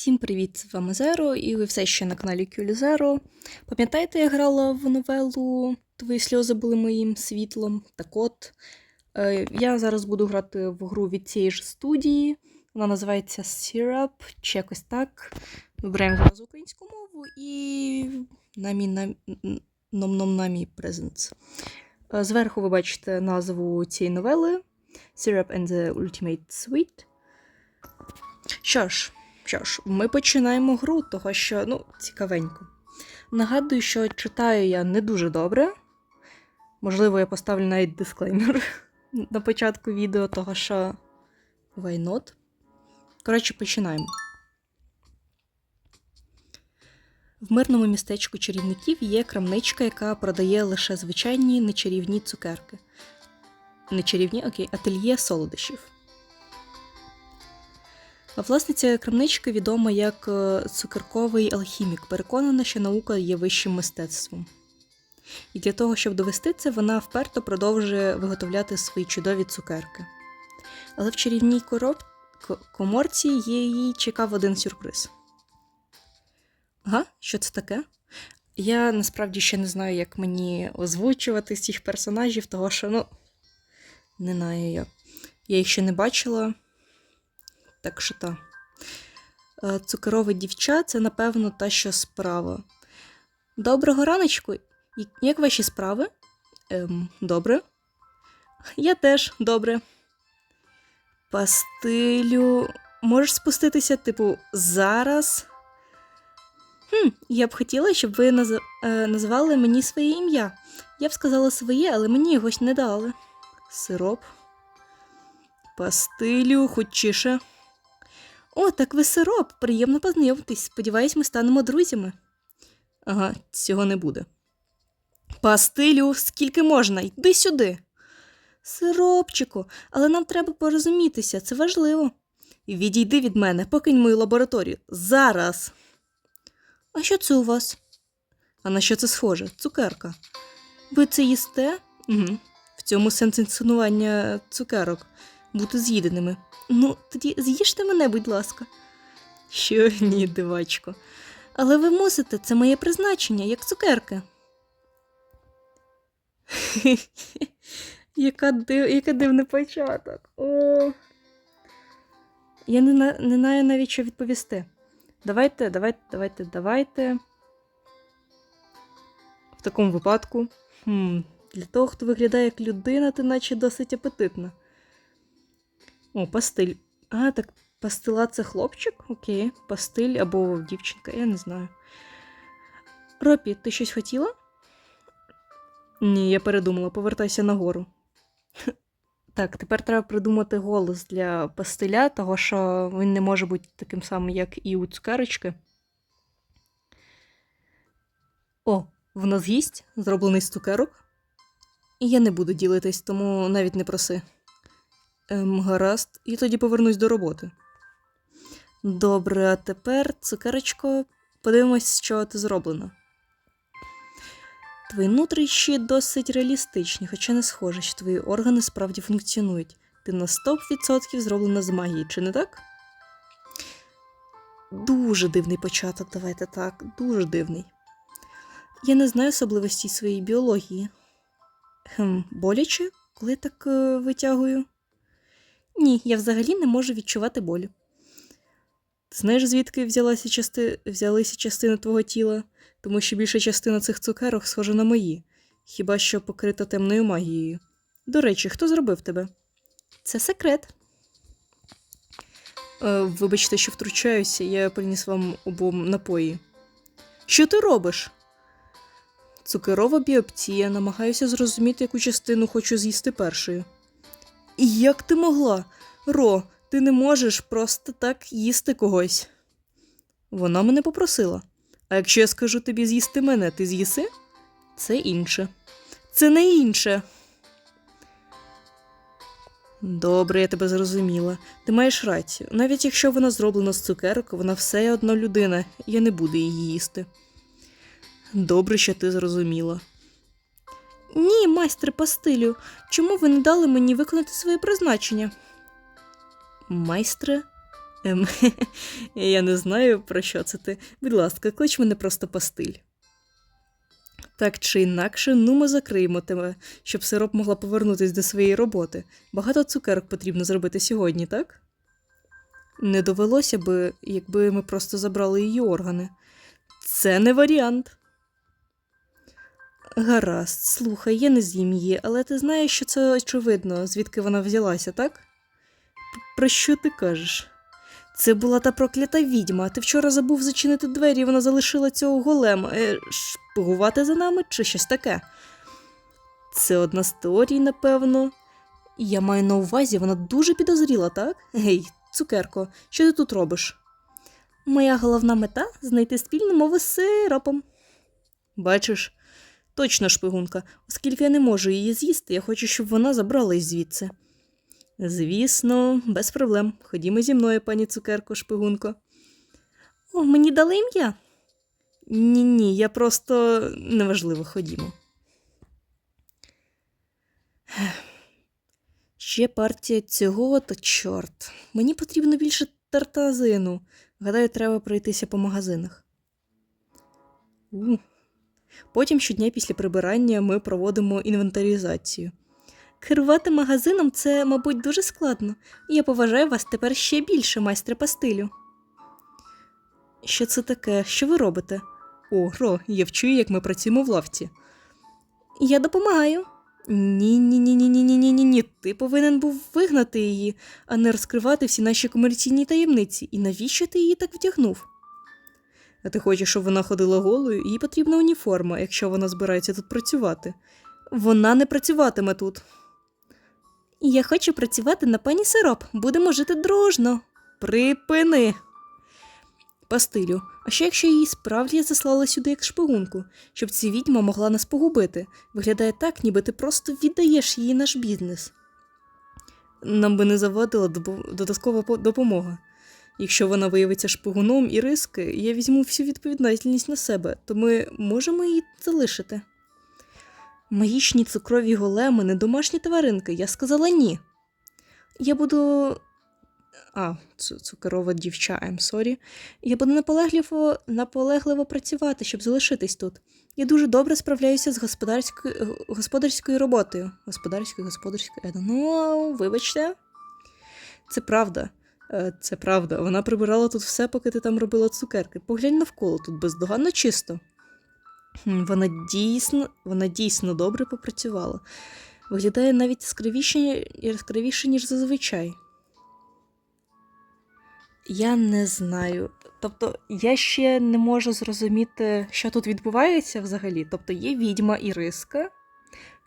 Всім привіт, з вами Зеро, і ви все ще на каналі Кюлі Зеро. Пам'ятаєте, я грала в новелу Твої сльози були моїм світлом. Так от, е, я зараз буду грати в гру від цієї ж студії. Вона називається Syrup, чи якось так. Вибираємо зараз українську мову і намі нам ном намі Presents. Е, Зверху ви бачите назву цієї новели Syrup and the Ultimate Sweet. Що ж, що ж, ми починаємо гру, того що, ну, цікавенько. Нагадую, що читаю я не дуже добре. Можливо, я поставлю навіть дисклеймер на початку відео, того що why not? Коротше, починаємо. В мирному містечку чарівників є крамничка, яка продає лише звичайні нечарівні цукерки. Нечарівні, окей, ательє солодощів. Власниця крамнички відома як е, цукерковий алхімік, переконана, що наука є вищим мистецтвом. І для того, щоб довести це, вона вперто продовжує виготовляти свої чудові цукерки. Але в чарівній короб... коморці її чекав один сюрприз. Ага, що це таке? Я насправді ще не знаю, як мені озвучувати цих персонажів, того що, ну, не знаю я. Я їх ще не бачила. Так що та. Е, Цукерове дівча це, напевно, та, що справа. Доброго раночку. Як ваші справи? Ем, добре. Я теж добре. Пастилю. Можеш спуститися, типу, зараз? Хм, я б хотіла, щоб ви наз... е, назвали мені своє ім'я. Я б сказала своє, але мені його не дали. Сироп. Пастилю, хутчіше. О, так ви сироп. Приємно познайомитись. Сподіваюсь, ми станемо друзями. Ага, цього не буде. Пастилю, скільки можна? Йди сюди. Сиропчику, але нам треба порозумітися, це важливо. Відійди від мене, покинь мою лабораторію. Зараз. А що це у вас? А на що це схоже? Цукерка. Ви це їсте? Угу. В цьому сенс цукерок бути з'їденими. Ну, тоді з'їжте мене, будь ласка. Що ні, дивачко. Але ви мусите, це моє призначення, як цукерки. Яка див... Яка дивний початок. О. Я не, на... не знаю навіть, що відповісти. Давайте, давайте, давайте, давайте. В такому випадку. Хм, для того, хто виглядає як людина, ти наче досить апетитна. О, пастиль. А, так пастила це хлопчик? Окей. Пастиль або дівчинка, я не знаю. Ропі, ти щось хотіла? Ні, я передумала, повертайся нагору. Так, тепер треба придумати голос для пастиля, того що він не може бути таким самим, як і у цукерочки. О, в нас гість, зроблений з цукерок. І я не буду ділитись, тому навіть не проси. Ем, гаразд, і тоді повернусь до роботи. Добре, а тепер, цукерочко, подивимось, що ти зроблено. Твої нутрищі досить реалістичні, хоча не схоже, що твої органи справді функціонують. Ти на 100% зроблена з магії, чи не так? Дуже дивний початок, давайте так, дуже дивний. Я не знаю особливості своєї біології. Хм, боляче, коли так е, витягую? Ні, я взагалі не можу відчувати болю. Ти знаєш, звідки взялася части... взялися частини твого тіла? Тому що більша частина цих цукерок схожа на мої, хіба що покрита темною магією. До речі, хто зробив тебе? Це секрет. Е, вибачте, що втручаюся, я приніс вам обом напої. Що ти робиш? Цукерова біопсія, намагаюся зрозуміти, яку частину хочу з'їсти першою. Як ти могла? Ро, ти не можеш просто так їсти когось. Вона мене попросила. А якщо я скажу тобі з'їсти мене, ти з'їси? Це інше. Це не інше. Добре, я тебе зрозуміла. Ти маєш рацію. Навіть якщо вона зроблена з цукерок, вона все одно людина, я не буду її їсти. Добре, що ти зрозуміла. Ні, майстре пастилю, чому ви не дали мені виконати своє призначення? Майстре Ем, я не знаю, про що це ти. Будь ласка, клич мене просто пастиль. Так чи інакше, ну ми закриємо тебе, щоб сироп могла повернутися до своєї роботи. Багато цукерок потрібно зробити сьогодні, так? Не довелося би, якби ми просто забрали її органи. Це не варіант. Гаразд, слухай, я не з'їм її, але ти знаєш, що це очевидно, звідки вона взялася, так? Про що ти кажеш? Це була та проклята відьма. Ти вчора забув зачинити двері, і вона залишила цього голема. Е, шпигувати за нами чи щось таке? Це одна з теорій, напевно. Я маю на увазі, вона дуже підозріла, так? Гей, цукерко, що ти тут робиш? Моя головна мета знайти спільну мову з сиропом. Бачиш, точно шпигунка, оскільки я не можу її з'їсти, я хочу, щоб вона забралась звідси. Звісно, без проблем. Ходімо зі мною, пані цукерко, шпигунко. О, мені дали ім'я? Ні, ні, я просто неважливо, ходімо. Ще партія цього, то чорт. Мені потрібно більше тартазину. Гадаю, треба пройтися по магазинах. Потім щодня після прибирання ми проводимо інвентаризацію. Керувати магазином це, мабуть, дуже складно. Я поважаю вас тепер ще більше, майстре пастилю. Що це таке? Що ви робите? О, Ро, я вчу, як ми працюємо в лавці. Я допомагаю. Ні, ні, ні, ні, ні, ні, ні, ні. Ти повинен був вигнати її, а не розкривати всі наші комерційні таємниці. І навіщо ти її так вдягнув? А ти хочеш, щоб вона ходила голою, їй потрібна уніформа, якщо вона збирається тут працювати. Вона не працюватиме тут. Я хочу працювати на пані сироп. Будемо жити дружно. Припини. Пастилю, а що якщо її справді заслали сюди як шпигунку, щоб ця відьма могла нас погубити? Виглядає так, ніби ти просто віддаєш їй наш бізнес. Нам би не завадила додаткова допомога. Якщо вона виявиться шпигуном і риски, я візьму всю відповідальність на себе, то ми можемо її залишити. Магічні цукрові големи не домашні тваринки. Я сказала ні. Я буду. А, цукерова дівча, I'm sorry. Я буду наполегливо, наполегливо працювати, щоб залишитись тут. Я дуже добре справляюся з господарською, господарською роботою. Господарською, господарською. е, Ну, вибачте. Це правда. Е, Це правда. Вона прибирала тут все, поки ти там робила цукерки. Поглянь навколо, тут бездоганно чисто. Вона дійсно, вона дійсно добре попрацювала. Виглядає навіть яскравіше, яскравіше, ніж зазвичай. Я не знаю. Тобто, я ще не можу зрозуміти, що тут відбувається взагалі. Тобто, є відьма Іриска,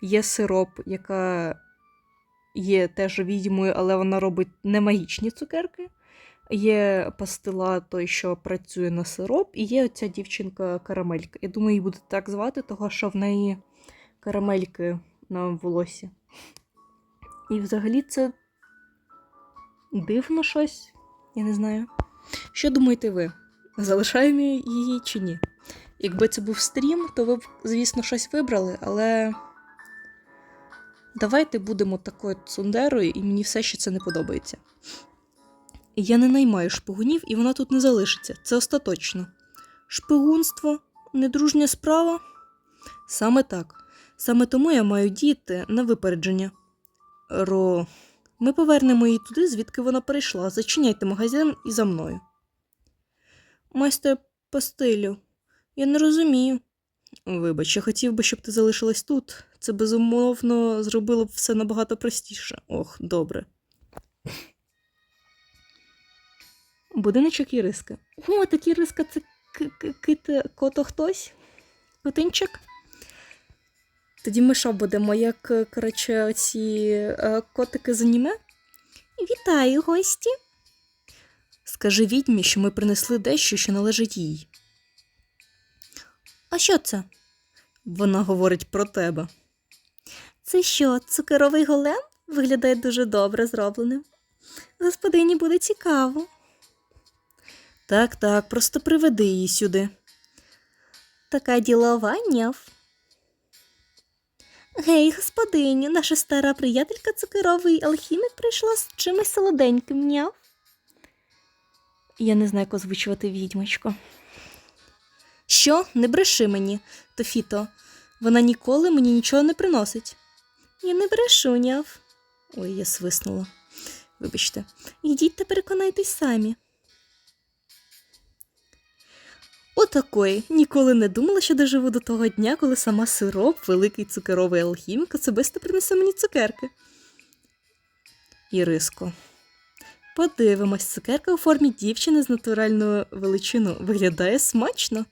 є сироп, яка є теж відьмою, але вона робить не магічні цукерки. Є пастила той, що працює на сироп, і є оця дівчинка карамелька. Я думаю, її буде так звати, того що в неї карамельки на волосі. І взагалі це дивно щось. Я не знаю. Що думаєте ви? Залишаємо її чи ні? Якби це був стрім, то ви б, звісно, щось вибрали, але. Давайте будемо такою цундерою, і мені все ще це не подобається. Я не наймаю шпигунів, і вона тут не залишиться. Це остаточно. Шпигунство недружня справа? Саме так. Саме тому я маю діяти на випередження. Ро, ми повернемо її туди, звідки вона перейшла. Зачиняйте магазин і за мною. Майстер пастилю, я не розумію. Вибач, я хотів би, щоб ти залишилась тут. Це безумовно зробило б все набагато простіше. Ох, добре. Будиночок Іриски. О, так Іриска це к- к- кото хтось? Котинчик? Тоді ми що будемо, як, коротше, оці е, котики з аніме? Вітаю, гості. Скажи відьмі, що ми принесли дещо, що належить їй. А що це? Вона говорить про тебе. Це що, цукеровий голем? Виглядає дуже добре зробленим. Господині буде цікаво. Так, так, просто приведи її сюди. Така ділова няв. Гей, господиню, наша стара приятелька цукеровий алхімік прийшла з чимось солоденьким няв. Я не знаю, як озвучувати відьмочко. Що? Не бреши мені, Тофіто. Вона ніколи мені нічого не приносить. Я не брешу, няв. Ой, я свиснула. Вибачте. Ідіть та переконайтесь самі. Отакої. Ніколи не думала, що доживу до того дня, коли сама сироп, великий цукеровий алхімік, особисто принесе мені цукерки. Іриско. Подивимось, цукерка у формі дівчини з натуральною величиною виглядає смачно.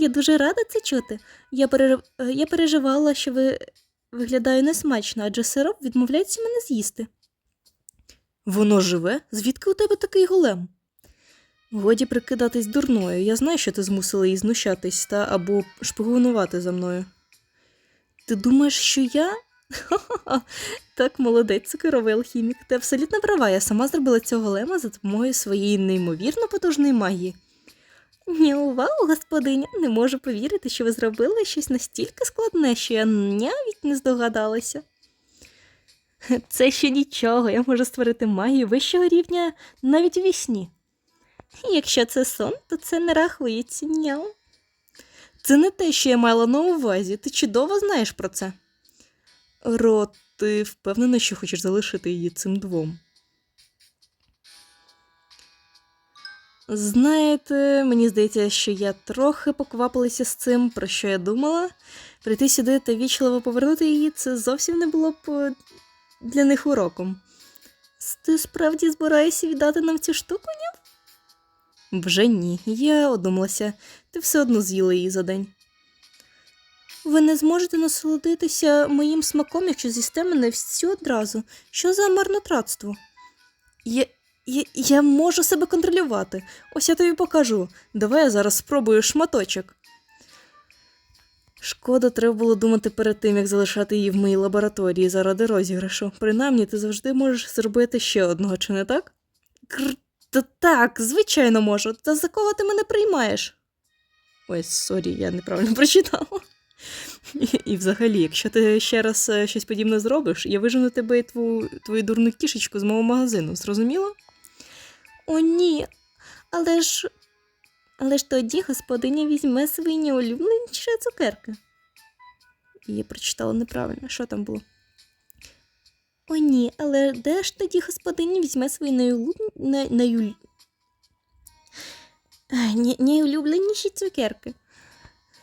Я дуже рада це чути. Я, пере... е, я переживала, що ви виглядаю несмачно, адже сироп відмовляється мене з'їсти. Воно живе? Звідки у тебе такий голем? Годі прикидатись дурною. Я знаю, що ти змусила її знущатись та або шпигунувати за мною. Ти думаєш, що я? Ха-ха-ха. Так, молодець, цукеровий алхімік. Ти абсолютно права. Я сама зробила цього голема за допомогою своєї неймовірно потужної магії. Ні, увагу, господиня, не можу повірити, що ви зробили щось настільки складне, що я навіть не здогадалася. Це ще нічого, я можу створити магію вищого рівня навіть у вісні. Якщо це сон, то це не рахується, няу. Це не те, що я мала на увазі, ти чудово знаєш про це. Ро, ти впевнена, що хочеш залишити її цим двом? Знаєте, мені здається, що я трохи поквапилася з цим, про що я думала. Прийти сюди та вічливо повернути її це зовсім не було б е, для них уроком. Ти справді збираєшся віддати нам цю штуку, ні? Вже ні. Я одумалася. Ти все одно з'їла її за день. Ви не зможете насолодитися моїм смаком, якщо з'їсте мене всю одразу. Що за марнотратство? Я, я, я можу себе контролювати. Ось я тобі покажу. Давай я зараз спробую шматочок. Шкода, треба було думати перед тим, як залишати її в моїй лабораторії заради розіграшу. Принаймні, ти завжди можеш зробити ще одного, чи не так? Кр... Та так, звичайно можу. Та за кого ти мене приймаєш? Ой, сорі, я неправильно прочитала. І, і взагалі, якщо ти ще раз е, щось подібне зробиш, я вижену тебе і твою, твою дурну кішечку з мого магазину, зрозуміло? О, ні. Але ж. Але ж тоді господиня візьме свої неулюбленіші цукерки. Я прочитала неправильно, що там було. О, ні, але де ж тоді господиня візьме свої найулюб... най... найулюбленіші цукерки?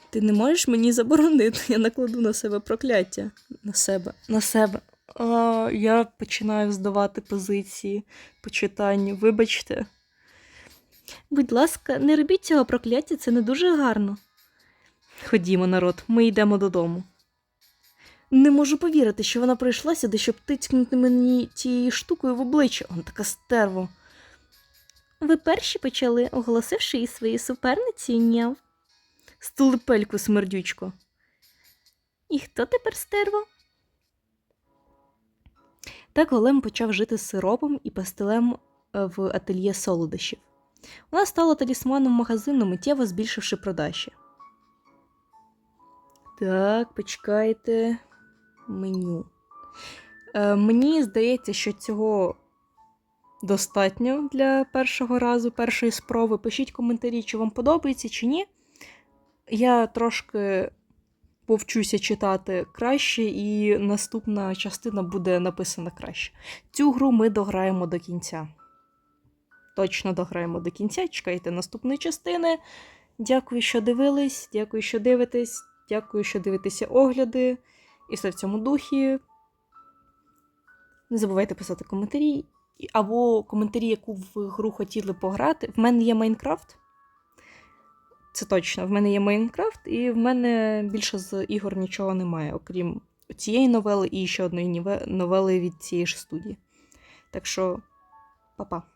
Ти не можеш мені заборонити, я накладу на себе прокляття. На себе. На себе. А, я починаю здавати позиції по читанню. Вибачте. Будь ласка, не робіть цього прокляття, це не дуже гарно. Ходімо, народ, ми йдемо додому. Не можу повірити, що вона прийшла сюди, щоб тицькнути мені тією штукою в обличчя. Вона така стерво. Ви перші почали, оголосивши її своєю суперницею, няв. Стулипельку, смердючко. І хто тепер стерво? Так Голем почав жити з сиропом і пастилем е, в ательє солодощів. Вона стала талісманом магазину, миттєво збільшивши продажі. Так, почекайте. Меню. Е, мені здається, що цього достатньо для першого разу, першої спроби. Пишіть коментарі, чи вам подобається, чи ні. Я трошки повчуся читати краще, і наступна частина буде написана краще. Цю гру ми дограємо до кінця. Точно дограємо до кінця. Чекайте наступної частини. Дякую, що дивились, дякую, що дивитесь, дякую, що дивитеся огляди. І все в цьому духі. Не забувайте писати коментарі. Або коментарі, яку в гру хотіли пограти. В мене є Майнкрафт. Це точно. В мене є Майнкрафт, і в мене більше з ігор нічого немає, окрім цієї новели і ще одної новели від цієї ж студії. Так що, па-па.